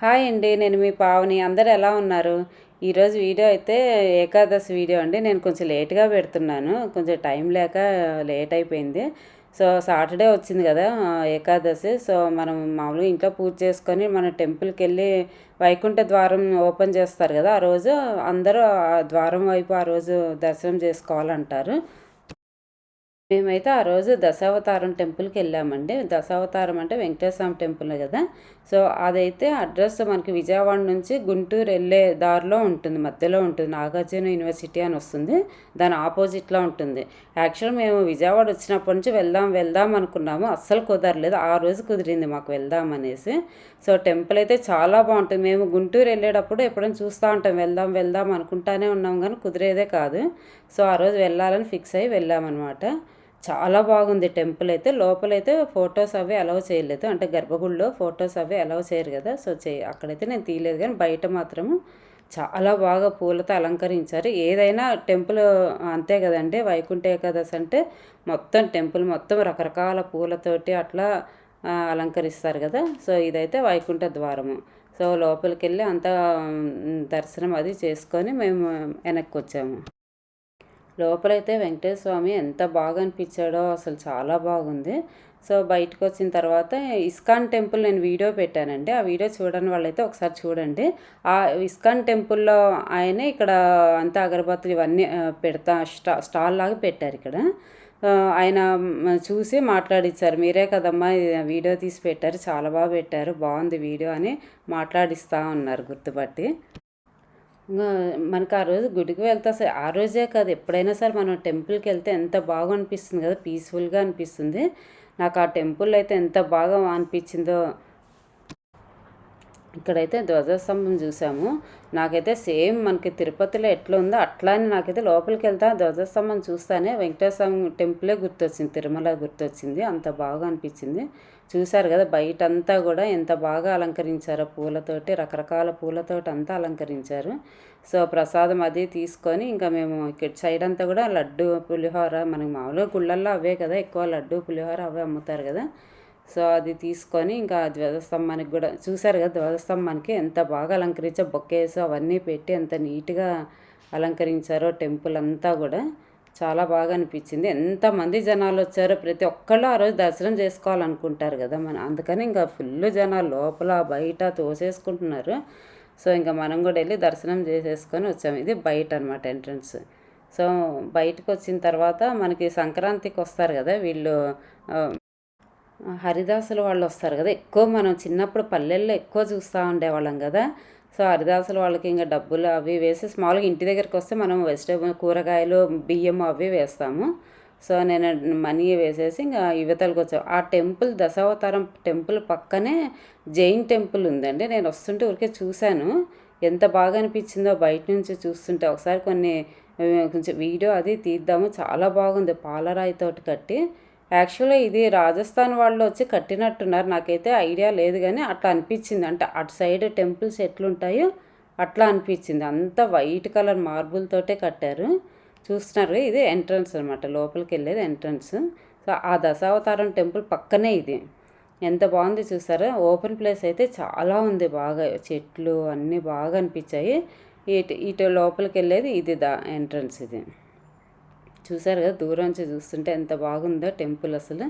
Hi అండి నేను మీ పావని. అందరు ఎలా ఉన్నారు? ఈరోజు వీడియో అయితే ఏకాదశి వీడియో అండి. నేను కొంచెం లేట్గా పెడుతున్నాను. కొంచెం టైం లేక లేట్ అయిపోయింది. సో సాటర్డే వచ్చింది కదా ఏకాదశి. సో మనం మామూలుగా ఇంట్లో పూజ చేసుకొని మన టెంపుల్కి వెళ్ళి వైకుంఠ ద్వారం ఓపెన్ చేస్తారు కదా ఆ రోజు అందరూ ఆ ద్వారం వైపు ఆ రోజు దర్శనం చేసుకోవాలంటారు. మేమైతే ఆ రోజు దశావతారం టెంపుల్కి వెళ్ళామండి. దశావతారం అంటే వెంకటేశ్వర టెంపుల్ కదా. సో అదైతే అడ్రస్ మనకి విజయవాడ నుంచి గుంటూరు వెళ్ళే దారిలో ఉంటుంది. మధ్యలో ఉంటుంది. నాగార్జున యూనివర్సిటీ అని వస్తుంది. దాని ఆపోజిట్లో ఉంటుంది. యాక్చువల్ మేము విజయవాడ వచ్చినప్పటి నుంచి వెళ్దాం వెళ్దాం అనుకున్నాము. అస్సలు కుదరలేదు. ఆ రోజు కుదిరింది మాకు వెళ్దాం అనేసి. సో టెంపుల్ అయితే చాలా బాగుంటుంది. మేము గుంటూరు వెళ్ళేటప్పుడు ఎప్పుడైనా చూస్తూ ఉంటాం. వెళ్దాం వెళ్దాం అనుకుంటానే ఉన్నాం కానీ కుదిరేదే కాదు. సో ఆ రోజు వెళ్ళాలని ఫిక్స్ అయ్యి వెళ్ళామన్నమాట. చాలా బాగుంది టెంపుల్ అయితే. లోపలైతే ఫొటోస్ అవి అలౌ చేయలేదు. అంటే గర్భగుడిలో ఫొటోస్ అవి అలౌ చేయరు కదా. సో చే అక్కడైతే నేను తీయలేదు కానీ బయట మాత్రము చాలా బాగా పూలతో అలంకరించారు. ఏదైనా టెంపుల్ అంతే కదండి. వైకుంఠ ఏకాదశి అంటే మొత్తం టెంపుల్ మొత్తం రకరకాల పూలతోటి అట్లా అలంకరిస్తారు కదా. సో ఇదైతే వైకుంఠ ద్వారము. సో లోపలికి వెళ్ళి అంతా దర్శనం అది చేసుకొని మేము వెనక్కి వచ్చాము. లోపలైతే వెంకటేశ్వర స్వామి ఎంత బాగా అనిపించాడో అసలు చాలా బాగుంది. సో బయటకు వచ్చిన తర్వాత ఇస్కాన్ టెంపుల్ నేను వీడియో పెట్టానండి. ఆ వీడియో చూడని వాళ్ళైతే ఒకసారి చూడండి. ఆ ఇస్కాన్ టెంపుల్లో ఆయనే ఇక్కడ అంతా అగరబత్తులు ఇవన్నీ పెడతా స్టా స్టాల్ లాగా పెట్టారు ఇక్కడ. ఆయన చూసి మాట్లాడిచ్చారు. మీరే కదమ్మా వీడియో తీసి పెట్టారు చాలా బాగా పెట్టారు బాగుంది వీడియో అని మాట్లాడిస్తూ ఉన్నారు గుర్తుపట్టి. మనకు ఆ రోజు గుడికి వెళ్తే అసలు ఆ రోజే కాదు. ఎప్పుడైనా సరే మనం టెంపుల్కి వెళ్తే ఎంత బాగా అనిపిస్తుంది కదా పీస్ఫుల్గా అనిపిస్తుంది. నాకు ఆ టెంపుల్ అయితే ఎంత బాగా అనిపించిందో ఇక్కడైతే ధ్వజస్తంభం చూసాము. నాకైతే సేమ్ మనకి తిరుపతిలో ఎట్లా ఉందో అట్లానే నాకైతే లోపలికి వెళ్తా ధ్వజస్తంభం చూస్తానే వెంకటేశ్వర టెంపులే గుర్తొచ్చింది తిరుమల గుర్తొచ్చింది అంత బాగా అనిపించింది. చూశారు కదా బయట అంతా కూడా ఎంత బాగా అలంకరించారో పూలతోటి రకరకాల పూలతోటి అంతా అలంకరించారు. సో ప్రసాదం అది తీసుకొని ఇంకా మేము ఇక్కడ సైడ్ అంతా కూడా లడ్డు పులిహోర మనకి మామూలుగా గుళ్ళల్లో అవే కదా ఎక్కువ లడ్డు పులిహోర అవే అమ్ముతారు కదా. సో అది తీసుకొని ఇంకా ధ్వజస్తంభానికి కూడా చూసారు కదా ధ్వజస్తంభానికి ఎంత బాగా అలంకరించో బొక్కేసి అవన్నీ పెట్టి ఎంత నీట్గా అలంకరించారో టెంపుల్ అంతా కూడా చాలా బాగా అనిపించింది. ఎంతమంది జనాలు వచ్చారో ప్రతి ఒక్కళ్ళు ఆ రోజు దర్శనం చేసుకోవాలనుకుంటారు కదా మన అందుకని ఇంకా ఫుల్ జనాలు లోపల బయట తోసేసుకుంటున్నారు. సో ఇంకా మనం కూడా వెళ్ళి దర్శనం చేసేసుకొని వచ్చాము. ఇది బయట అనమాట ఎంట్రన్స్. సో బయటకు వచ్చిన తర్వాత మనకి సంక్రాంతికి వస్తారు కదా వీళ్ళు హరిదాసులు వాళ్ళు వస్తారు కదా ఎక్కువ మనం చిన్నప్పుడు పల్లెల్లో ఎక్కువ చూస్తూ ఉండేవాళ్ళం కదా. సో హరిదాసులు వాళ్ళకి ఇంకా డబ్బులు అవి వేసి స్మాల్గా ఇంటి దగ్గరికి వస్తే మనం వెజిటేబుల్ కూరగాయలు బియ్యం అవి వేస్తాము. సో నేను మనీ వేసేసి ఇంకా యువతలకు వచ్చాను ఆ టెంపుల్ దశావతారం టెంపుల్ పక్కనే జైన్ టెంపుల్ ఉందండి. నేను వస్తుంటే ఊరికే చూశాను. ఎంత బాగా అనిపించిందో బయట నుంచి చూస్తుంటే. ఒకసారి కొన్ని కొంచెం వీడియో అది తీద్దాము. చాలా బాగుంది. పాలరాయితోటి కట్టి యాక్చువల్గా ఇది రాజస్థాన్ వాళ్ళు వచ్చి కట్టినట్టున్నారు. నాకైతే ఐడియా లేదు కానీ అట్లా అనిపించింది అంటే అటు సైడ్ టెంపుల్స్ ఎట్లుంటాయో అట్లా అనిపించింది. అంత వైట్ కలర్ మార్బుల్ తోటే కట్టారు. చూస్తున్నారు ఇది ఎంట్రన్స్ అనమాట లోపలికి వెళ్ళేది ఎంట్రన్స్. సో ఆ దశావతారం టెంపుల్ పక్కనే ఇది. ఎంత బాగుంది చూసారా? ఓపెన్ ప్లేస్ అయితే చాలా ఉంది బాగా. చెట్లు అన్నీ బాగా అనిపించాయి. ఇటు ఇటు లోపలికి వెళ్ళేది ఇది దా ఎంట్రన్స్ ఇది. చూసారు కదా దూరం నుంచి చూస్తుంటే ఎంత బాగుందో టెంపుల్ అసలు.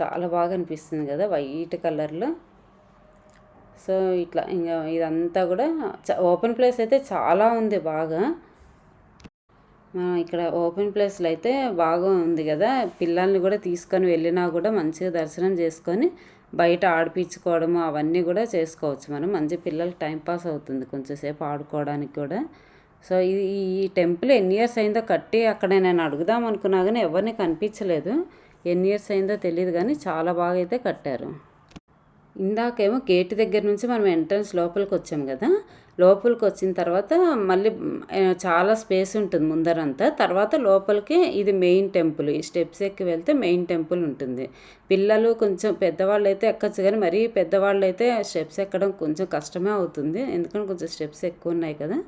చాలా బాగా అనిపిస్తుంది కదా వైట్ కలర్లో. సో ఇట్లా ఇంకా ఇదంతా కూడా ఓపెన్ ప్లేస్ అయితే చాలా ఉంది బాగా. మనం ఇక్కడ ఓపెన్ ప్లేస్లో అయితే బాగా ఉంది కదా. పిల్లల్ని కూడా తీసుకొని వెళ్ళినా కూడా మంచిగా దర్శనం చేసుకొని బయట ఆడిపించుకోవడము అవన్నీ కూడా చేసుకోవచ్చు మనం. మంచి పిల్లలకి టైంపాస్ అవుతుంది కొంచెంసేపు ఆడుకోవడానికి కూడా. సో ఇది ఈ టెంపుల్ ఎన్ని ఇయర్స్ అయిందో కట్టి అక్కడ నేను అడుగుదాం అనుకున్నా కానీ ఎవరిని కనిపించలేదు. ఎన్ని ఇయర్స్ అయిందో తెలియదు కానీ చాలా బాగా అయితే కట్టారు. ఇందాకేమో గేట్ దగ్గర నుంచి మనం ఎంట్రన్స్ లోపలికి వచ్చాం కదా. లోపలికి వచ్చిన తర్వాత మళ్ళీ చాలా స్పేస్ ఉంటుంది ముందరంతా. తర్వాత లోపలికి ఇది మెయిన్ టెంపుల్ ఈ స్టెప్స్ ఎక్కి వెళ్తే మెయిన్ టెంపుల్ ఉంటుంది. పిల్లలు కొంచెం పెద్దవాళ్ళు అయితే ఎక్కచ్చు కానీ మరీ పెద్దవాళ్ళు అయితే స్టెప్స్ ఎక్కడం కొంచెం కష్టమే అవుతుంది. ఎందుకంటే కొంచెం స్టెప్స్ ఎక్కువ ఉన్నాయి కదా.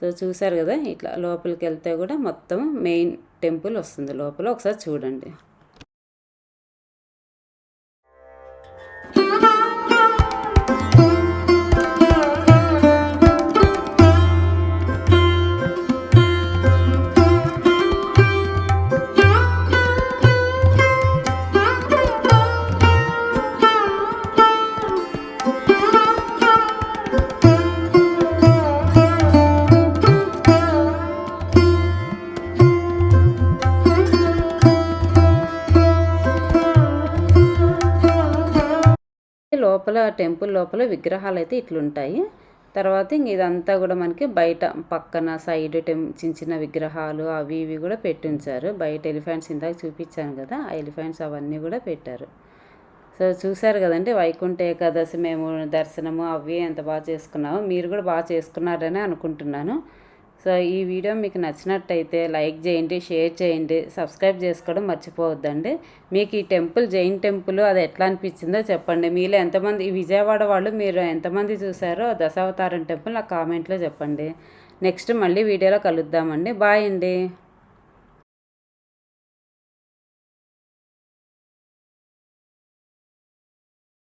సో చూసారు కదా ఇట్లా లోపలికి వెళ్తే కూడా మొత్తం మెయిన్ టెంపుల్ వస్తుంది లోపల. ఒకసారి చూడండి. లోపల టెంపుల్ లోపల విగ్రహాలు అయితే ఇట్లుంటాయి. తర్వాత ఇంక ఇదంతా కూడా మనకి బయట పక్కన సైడ్ టెం చిన్న చిన్న విగ్రహాలు అవి ఇవి కూడా పెట్టి ఉంచారు బయట ఎలిఫెంట్స్ ఇందాక చూపించాను కదా ఆ ఎలిఫెంట్స్ అవన్నీ కూడా పెట్టారు. సో చూశారు కదండి వైకుంఠ ఏకాదశి మేము దర్శనము అవి ఎంత బాగా చేసుకున్నామో మీరు కూడా బాగా చేసుకున్నారని అనుకుంటున్నాను. సో ఈ వీడియో మీకు నచ్చినట్టయితే లైక్ చేయండి షేర్ చేయండి సబ్స్క్రైబ్ చేసుకోవడం మర్చిపోవద్దండి. మీకు ఈ టెంపుల్ జైన్ టెంపుల్ అది ఎట్లా అనిపించిందో చెప్పండి. మీలో ఎంతమంది ఈ విజయవాడ వాళ్ళు మీరు ఎంతమంది చూసారో దశావతారం టెంపుల్ నాకు కామెంట్లో చెప్పండి. నెక్స్ట్ మళ్ళీ వీడియోలో కలుద్దామండి. బాయ్ అండి.